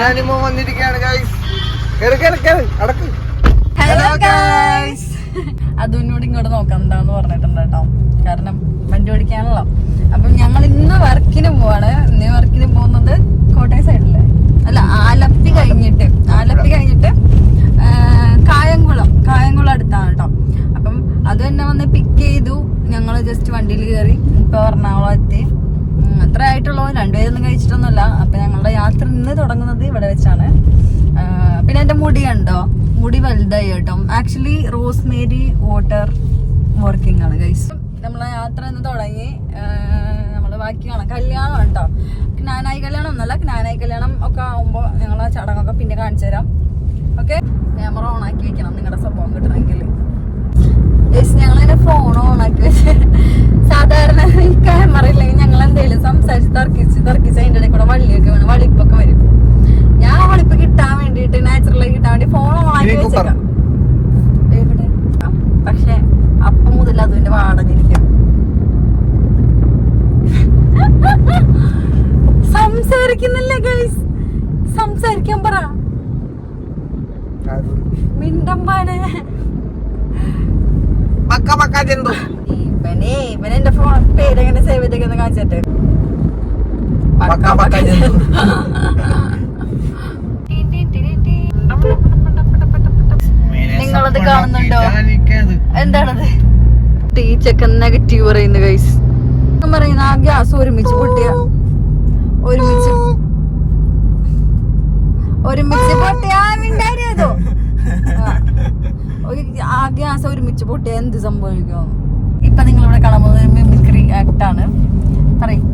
ഞാനിപ്പോ വന്നിരിക്കുകയാണ് ഗൈസ് അടക്ക്. ഹലോ ഗൈസ് അതിനോട് ഇങ്ങോട്ട് നോക്കാം എന്താന്ന് പറഞ്ഞിട്ടുണ്ട് കേട്ടോ. കാരണം വണ്ടി ഓടിക്കാണല്ലോ അപ്പം ഞങ്ങൾ ഇന്ന് വർക്കിന് പോവാണ്. ഇന്ന് വർക്കിന് പോകുന്നത് കോട്ടയം സൈഡിൽ അല്ല ആലപ്പി കഴിഞ്ഞിട്ട്. ആലപ്പി കഴിഞ്ഞിട്ട് കായംകുളം. കായംകുളം അടുത്താണ് കേട്ടോ. അപ്പം അത് തന്നെ വന്ന് പിക്ക് ചെയ്തു. ഞങ്ങൾ ജസ്റ്റ് വണ്ടിയിൽ കയറി ഇപ്പൊ എറണാകുളം എത്തി അത്ര ആയിട്ടുള്ളൂ. രണ്ടുപേരൊന്നും കഴിച്ചിട്ടൊന്നുമില്ല. അപ്പൊ ഞങ്ങളുടെ യാത്ര ഇന്ന് തുടങ്ങുന്നത് ഇവിടെ വെച്ചാണ് ആ, പിന്നെ എന്റെ മുടി കണ്ടോ മുടി വലുതായി കേട്ടോ. ആക്ച്വലി റോസ്മേരി വാട്ടർ വർക്കിംഗ് ആണ് ഗൈസ് നമ്മളെ യാത്ര ഇന്ന് തുടങ്ങി. നമ്മൾ ബാക്കി കാണാം കല്യാണം കേട്ടോ ജ്ഞാനായി കല്യാണം ഒന്നല്ല ജ്ഞാനായി കല്യാണം ഒക്കെ ആവുമ്പോ ഞങ്ങൾ ആ ചടങ്ങൊക്കെ പിന്നെ കാണിച്ചു തരാം. ഓക്കെ ക്യാമറ ഓൺ ആക്കി വെക്കണം നിങ്ങളുടെ സ്വഭാവം കിട്ടണമെങ്കിൽ ഗൈസ് ഞങ്ങളിങ്ങനെ ഫോൺ ഓൺ ആക്കി വെച്ച്. സാധാരണ ക്യാമറ ഇല്ലെങ്കിൽ ഞങ്ങൾ എന്തെങ്കിലും സംസാരിച്ച് തർക്കിച്ച് തർക്കിച്ച് അതിന്റെ ഇടയിൽ കൂടെ വള്ളിയൊക്കെ വേണം വളിപ്പൊക്കെ വരും. ഞാൻ ആ കിട്ടാൻ വേണ്ടിട്ട് നാച്ചുറലായി കിട്ടാൻ വേണ്ടി ഫോൺ ഓൺ ആക്കി വെച്ചേക്കാം. പക്ഷെ അപ്പം മുതൽ അതിന്റെ വാടഞ്ഞിരിക്കും. സംസാരിക്കുന്നില്ല ഗൈസ് സംസാരിക്കാൻ പറ. മിണ്ടമ്പാണ് ഇവനെ ഇവനെ എന്റെ ഫോൺ പേരെങ്ങനെ സേവ് ചെയ്തേക്കുന്ന കാണിച്ചിട്ട്. പക്ക പക്ക ചെന്തു നിങ്ങളത് കാണുന്നുണ്ടോ? എന്താണത്? ടീച്ചൊക്കെ നെഗറ്റീവ് പറയുന്നു ഗൈസ് പറയുന്ന ആ ഗ്യാസ് ഒരുമിച്ച് പൊട്ടിയ ഒരുമിച്ച് ഒരുമിച്ച് പൊട്ടിയ മിണ്ടായിരുന്നോ. ആ ഗ്യാസ് ഒരുമിച്ച് പൊട്ടിയ എന്ത് സംഭവിക്കും? ഇപ്പൊ നിങ്ങളിവിടെ പോകുന്നത് മിമിക്രി ആക്ട് ആണ്. പറയും.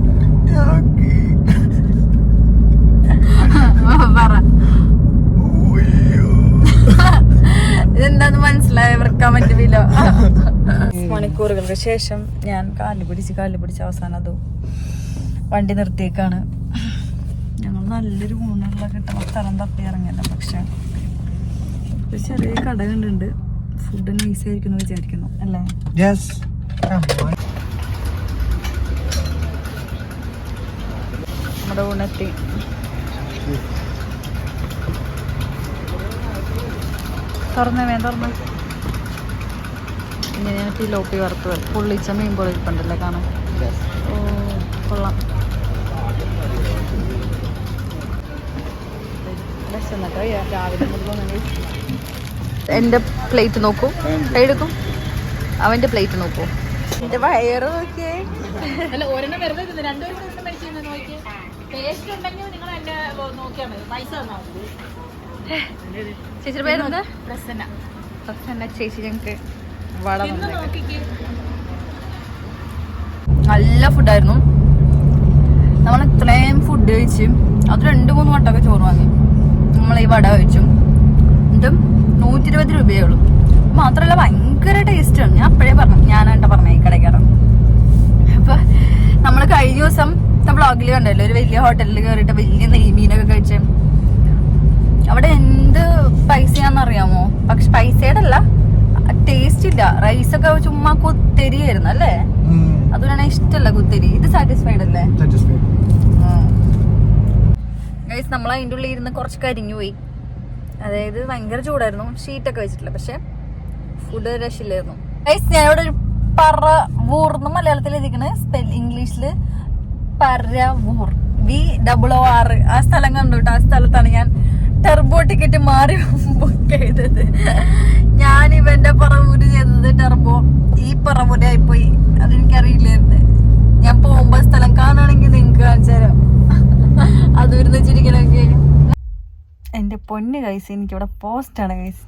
ശേഷം ഞാൻ കാൽ പിടിച്ച് കാൽ പിടിച്ച് അവസാനം അത് വണ്ടി നിർത്തിയേക്കാണ്. ഞങ്ങൾ നല്ലൊരു ഊണുള്ള കിട്ടുന്ന സ്ഥലം തപ്പി ഇറങ്ങിയല്ല പക്ഷെ ഒരു ചെറിയ കട കണ്ടുണ്ട് ഫുഡ് നൈസ് ആയിരിക്കുന്നു വിചാരിക്കുന്നു. അല്ലേ? നമ്മുടെ ഊണെത്തി. തുറന്നേ വേണ്ട തുറന്ന്. ഇങ്ങനെയാണ് ലോപ്പി വറുത്തത്? പൊള്ളിച്ച മീൻ പൊളിപ്പുണ്ടല്ലേ കാണാൻ? ഓ കൊള്ളാം. എന്റെ പ്ലേറ്റ് നോക്കൂ. എടുക്കും. അവന്റെ പ്ലേറ്റ് നോക്കൂ. എന്റെ വയറ് നോക്കിയേ. അല്ല ഒരെണ്ണം വെറുതെ തിന്ന്. രണ്ടുപേരും കൂടെ മേടിച്ച് നോക്കിയേ? ടേസ്റ്റ് ഉണ്ടെങ്കിൽ നിങ്ങൾ എന്നെ നോക്കിയാൽ മതി. പൈസ തന്നാൽ മതി. ചേച്ചിയുടെ പേരെന്താ? പ്രസന്ന. പ്രസന്ന ചേച്ചി ഞങ്ങൾക്ക് നല്ല ഫുഡായിരുന്നു നമ്മൾ ഇത്രയും ഫുഡ് കഴിച്ച് അത് രണ്ട് മൂന്ന് വട്ടമൊക്കെ ചോറ് വാങ്ങി. നമ്മൾ ഈ വട കഴിച്ചു. എന്നിട്ടും നൂറ്റി ഇരുപത് രൂപയേ ഉള്ളൂ. മാത്രമല്ല ഭയങ്കര ടേസ്റ്റാണ് ആണ്. ഞാൻ അപ്പോഴേ പറഞ്ഞു. ഞാനായിട്ട് പറഞ്ഞ ഈ കടയ്ക്കാരൻ അപ്പൊ നമ്മൾ കഴിഞ്ഞ ദിവസം ബ്ലോഗിൽ കണ്ടല്ലോ ഒരു വലിയ ഹോട്ടലിൽ കയറിയിട്ട് വലിയ നെയ്മീനൊക്കെ കഴിച്ച്. അവിടെ എന്ത് പൈസയാണെന്ന് അറിയാമോ? പക്ഷെ പൈസയുടെ അല്ല. ടേസ്റ്റ് ഇല്ല. റൈസ് ഒക്കെ ചുമ്മാ കുത്തരിയായിരുന്നു അല്ലേ? അതുകൊണ്ടാണ് ഇഷ്ടമല്ല കുത്തരി. ഇത് സാറ്റിസ്ഫൈഡ് അല്ലേ? ഗൈസ് നമ്മൾ അതിന്റെ ഉള്ളിൽ ഇരുന്ന് കുറച്ച് കരിഞ്ഞു പോയി അതായത് ഭയങ്കര ചൂടായിരുന്നു. ഷീറ്റൊക്കെ വെച്ചിട്ടില്ല. പക്ഷെ ഫുഡ് രക്ഷയില്ലായിരുന്നു. ഗൈസ് ഞാനിവിടെ ഒരു പറ വൂർന്ന് മലയാളത്തിൽ എഴുതിക്കണേ സ്പെൽ ഇംഗ്ലീഷിൽ Paravur V double O R ആ സ്ഥലം കണ്ടു കേട്ടോ. ആ സ്ഥലത്താണ് ഞാൻ ടെർബോ ടിക്കറ്റ് മാറി ബുക്ക് ചെയ്തത്. ഞാൻ ഇവന്റെ പറവൂര് ചെയ്തത് ടെർബോ ഈ പറവൂരായി പോയി അതെനിക്കറിയില്ലായിരുന്നു. ഞാൻ പോകുമ്പോ സ്ഥലം കാണുകയാണെങ്കിൽ നിങ്ങക്ക് കാണിച്ചു തരാം. അത് വരുന്ന ചിരിക്കണൊക്കെ എന്റെ പൊന്ന് കൈസ് എനിക്കിവിടെ പോസ്റ്റാണ് കൈസ്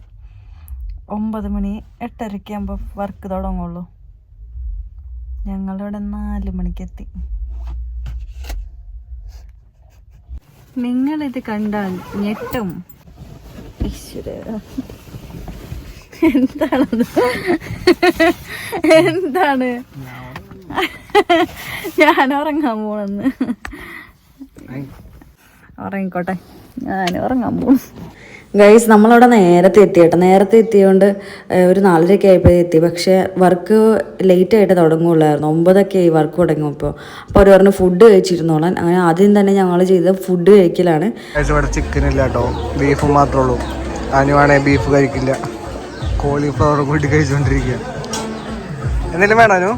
ഒമ്പത് മണി എട്ടരയ്ക്ക് വർക്ക് തുടങ്ങുള്ളൂ. ഞങ്ങളിവിടെ നാല് മണിക്ക് എത്തി നിങ്ങളിത് കണ്ടാൽ ഞെട്ടും. ഈശ്വര. എന്താണത്? എന്താണ്? ഞാൻ ഉറങ്ങാൻ പോണെന്ന്. ഉറങ്ങിക്കോട്ടെ. ഞാൻ ഉറങ്ങാൻ പോകും ഗൈസ് നമ്മളവിടെ നേരത്തെ എത്തി കേട്ടോ. നേരത്തെ എത്തിയതുകൊണ്ട് ഒരു നാലരയൊക്കെ ആയപ്പോൾ എത്തി. പക്ഷേ വർക്ക് ലേറ്റ് ആയിട്ട് തുടങ്ങുള്ളായിരുന്നു ഒമ്പതൊക്കെ ആയി വർക്ക് തുടങ്ങിയപ്പോൾ അപ്പോൾ അവർ പറഞ്ഞു ഫുഡ് കഴിച്ചിരുന്നോളാൻ. അങ്ങനെ ആദ്യം തന്നെ ഞങ്ങൾ ചെയ്തത് ഫുഡ് കഴിക്കലാണ്. ഇവിടെ ചിക്കൻ ഇല്ല കേട്ടോ. ബീഫ് മാത്രമേ ഉള്ളൂ. അനുവാണേ ബീഫ് കഴിക്കില്ല. കോളിഫ്ലവർ കൂട്ടി കഴിച്ചുകൊണ്ടിരിക്കുക എന്തെങ്കിലും വേണോ അനു?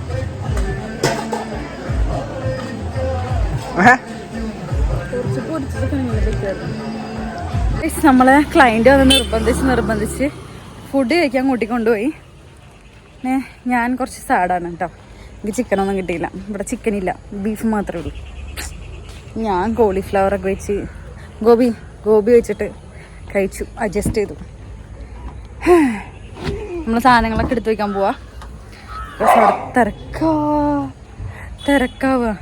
ഏ? നമ്മളെ ക്ലയന്റ് വന്ന് നിർബന്ധിച്ച് നിർബന്ധിച്ച് ഫുഡ് കഴിക്കാൻ കൂട്ടിക്കൊണ്ടുപോയി. പിന്നെ ഞാൻ കുറച്ച് സാഡാണ് കേട്ടോ എനിക്ക് ചിക്കനൊന്നും കിട്ടിയില്ല. ഇവിടെ ചിക്കനില്ല ബീഫ് മാത്രമേ ഉള്ളൂ. ഞാൻ കോളിഫ്ലവർ ഒക്കെ വെച്ച് ഗോബി ഗോബി വെച്ചിട്ട് കഴിച്ചു. അഡ്ജസ്റ്റ് ചെയ്തു. നമ്മൾ സാധനങ്ങളൊക്കെ എടുത്തു വയ്ക്കാൻ പോവാ. തിരക്കാ. തിരക്കാവുക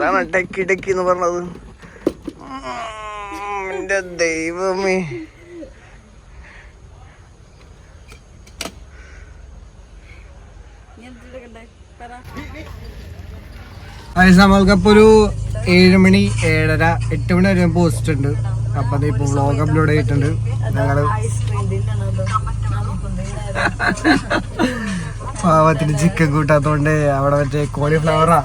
ഇതാണ് ടെക്കി ടെക്കി എന്ന് പറഞ്ഞത്. എന്റെ ദൈവമേ. നമ്മൾക്കപ്പോ ഒരു ഏഴ് മണി ഏഴര എട്ട് മണി വരെ പോസ്റ്റ് ഉണ്ട് അപ്പൊ അത് ഇപ്പൊ വ്ലോഗ് അപ്ലോഡ് ചെയ്തിട്ടുണ്ട്. ഞങ്ങൾ പാവത്തിന് ചിക്കൻ കൂട്ടാത്തോണ്ട് അവിടെ മറ്റേ കോളിഫ്ലവറാ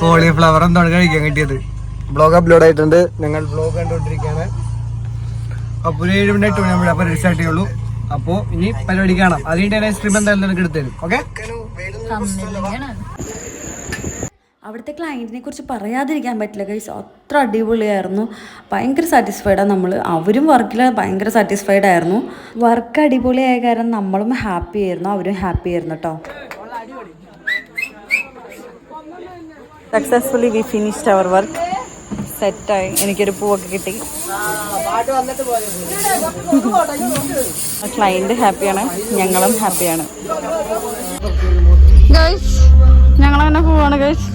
കോളിഫ്ലവർ എന്താണ് കഴിക്കാൻ കിട്ടിയത്? ബ്ലോഗ് അപ്ലോഡ് ആയിട്ടുണ്ട്. ഞങ്ങൾ ബ്ലോഗ് കണ്ടുകൊണ്ടിരിക്കുകയാണ്. അപ്പൊ ഒരു ഏഴ് മണി എട്ട് മണി ആകുമ്പോൾ പരിപാടി സ്റ്റാർട്ട് ചെയ്യുള്ളൂ. അപ്പോ ഇനി പരിപാടി കാണാം. അതിന്റെ ഐസ്ക്രീം എന്തായാലും നിനക്ക് എടുത്തു തരും. ഓക്കെ അവിടുത്തെ ക്ലയന്റിനെ കുറിച്ച് പറയാതിരിക്കാൻ പറ്റില്ല കൈസ് അത്ര അടിപൊളിയായിരുന്നു. ഭയങ്കര സാറ്റിസ്ഫൈഡാണ് നമ്മൾ അവരും വർക്കിൽ ഭയങ്കര സാറ്റിസ്ഫൈഡ് ആയിരുന്നു. വർക്ക് അടിപൊളിയായ കാരണം നമ്മളും ഹാപ്പി ആയിരുന്നു. അവരും ഹാപ്പി ആയിരുന്നു കേട്ടോ successfully we finished our work സെറ്റായി എനിക്കൊരു പൂവൊക്കെ കിട്ടി. ക്ലയന്റ് ഹാപ്പിയാണ് ഞങ്ങളും ഹാപ്പിയാണ് ഗൈസ് ഞങ്ങളങ്ങനെ പോവാണ് ഗൈസ്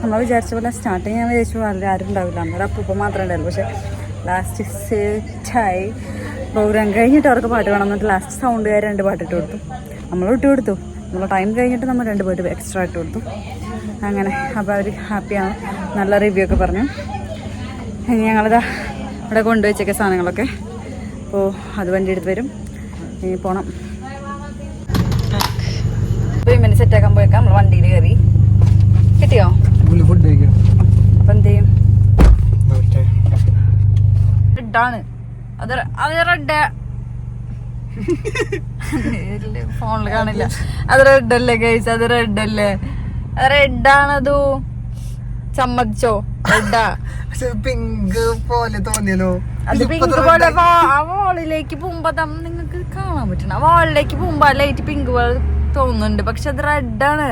നമ്മൾ വിചാരിച്ച പോലെ സ്റ്റാർട്ടിങ് ഞാൻ വിചാരിച്ചു. വളരെ ആരും ഉണ്ടാവില്ല. നമ്മുടെ അപ്പൂപ്പ മാത്രമേ ഉണ്ടായിരുന്നു പക്ഷേ ലാസ്റ്റ് സെറ്റായി പൗരം കഴിഞ്ഞിട്ട് അവർക്ക് പാട്ട് വേണം എന്നിട്ട് ലാസ്റ്റ് സൗണ്ട് കാര് രണ്ട് പാട്ടിട്ട് കൊടുത്തു. നമ്മൾ ഇട്ട് കൊടുത്തു. നമ്മൾ ടൈം കഴിഞ്ഞിട്ട് നമ്മൾ രണ്ട് പേര് എക്സ്ട്രാ ഇട്ട് കൊടുത്തു. അങ്ങനെ അപ്പോൾ അവർ ഹാപ്പിയാണ് നല്ല റിവ്യൂ ഒക്കെ പറഞ്ഞു. ഇനി ഞങ്ങളിതാ ഇവിടെ കൊണ്ടുവച്ചൊക്കെ സാധനങ്ങളൊക്കെ. അപ്പോൾ അത് വണ്ടി എടുത്ത് വരും. ഇനി പോണം. പേയ്മെന്റ് സെറ്റ് ആക്കാൻ പോയേക്കാം. നമ്മൾ വണ്ടിയിൽ കയറി. കിട്ടിയോ? ഫുഡ് അപ്പം എന്ത് ചെയ്യും? റെഡാണ് അത് അത് റെഡ് ഫോണിൽ കാണില്ല. അത് റെഡ് അല്ലേ ഗൈസ് അത് റെഡ് അല്ലേ? റെഡാണതു സമ്മതിച്ചോ റെഡാ പിങ്ക് പോലെ തോന്നിയല്ലോ. അത് പിങ്ക് പോലെ ആ വാളിലേക്ക് പോകുമ്പോ നിങ്ങൾക്ക് കാണാൻ പറ്റണം ആ വാളിലേക്ക് പോകുമ്പോ ആ ലൈറ്റ് പിങ്ക് പോലെ തോന്നുന്നുണ്ട്. പക്ഷെ അത് റെഡാണ്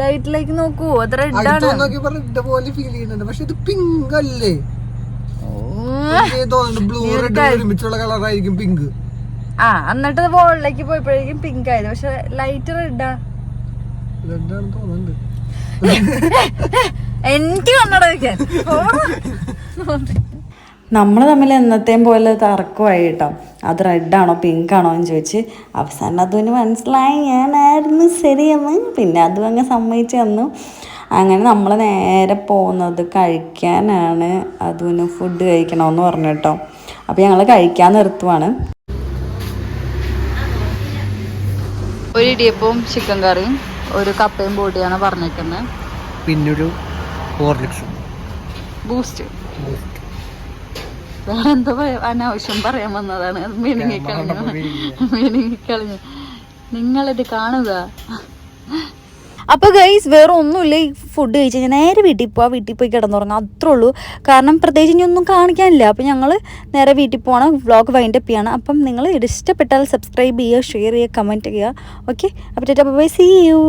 ലൈറ്റിലേക്ക് നോക്കൂ അത് റെഡാണ് പറഞ്ഞ പോലെ ഫീൽ ചെയ്യുന്നുണ്ട്. പക്ഷെ ഇത് പിങ്ക് അല്ലേ? തോന്നുന്നുണ്ട് ബ്ലൂ റെഡ് ഒരുമിച്ചുള്ള കളറായിരിക്കും പിങ്ക് ആ എന്നിട്ട് വോളിലേക്ക് പോയപ്പോഴേക്കും പിങ്ക് ആയത്. പക്ഷെ ലൈറ്റ് റെഡാ എനിക്ക് കണ്ണട വെക്കാൻ. നമ്മൾ തമ്മിൽ എന്നത്തെയും പോലെ തർക്കമായി കേട്ടോ. അത് റെഡാണോ പിങ്ക് ആണോ എന്ന് ചോദിച്ച് അവസാനം അതുവിന് മനസ്സിലായി. ഞാനായിരുന്നു ശരിയെന്ന്. പിന്നെ അതും അങ്ങ് സമ്മതിച്ച് തന്നു. അങ്ങനെ നമ്മൾ നേരെ പോകുന്നത് കഴിക്കാനാണ് അതുവിന് ഫുഡ് കഴിക്കണമെന്ന് പറഞ്ഞു കേട്ടോ. അപ്പോൾ ഞങ്ങൾ കഴിക്കാൻ നിർത്തുവാണ്. ഒരു ഇടിയപ്പവും ചിക്കൻ കറിയും ഒരു കപ്പയും ബോട്ടിയാണ് പറഞ്ഞേക്കുന്നത് പിന്നൊരു ഹോർലിക്സ് ബൂസ്റ്റ് വേറെ എന്തോ അനാവശ്യം പറയാൻ വന്നതാണ്. അത് മിനുങ്ങി കളഞ്ഞു മിനുങ്ങി കളഞ്ഞു നിങ്ങളിത് കാണുക. അപ്പൊ ഗൈസ് വേറെ ഒന്നുമില്ല. ഈ ഫുഡ് കഴിച്ച് കഴിഞ്ഞാൽ നേരെ വീട്ടിൽ പോവാം. വീട്ടിൽ പോയി കിടന്നുറങ്ങാം. അത്രേ ഉള്ളൂ. കാരണം പ്രത്യേകിച്ച് ഇനി ഒന്നും കാണിക്കാനില്ല. അപ്പോൾ ഞങ്ങൾ നേരെ വീട്ടിൽ പോകണം വ്ളോഗ് വൈൻഡപ്പ് ചെയ്യണം. അപ്പം നിങ്ങൾ ഇഷ്ടപ്പെട്ടാൽ സബ്സ്ക്രൈബ് ചെയ്യുക ഷെയർ ചെയ്യുക കമന്റ് ചെയ്യുക. ഓക്കെ അപ്പോൾ ബൈ സീ യു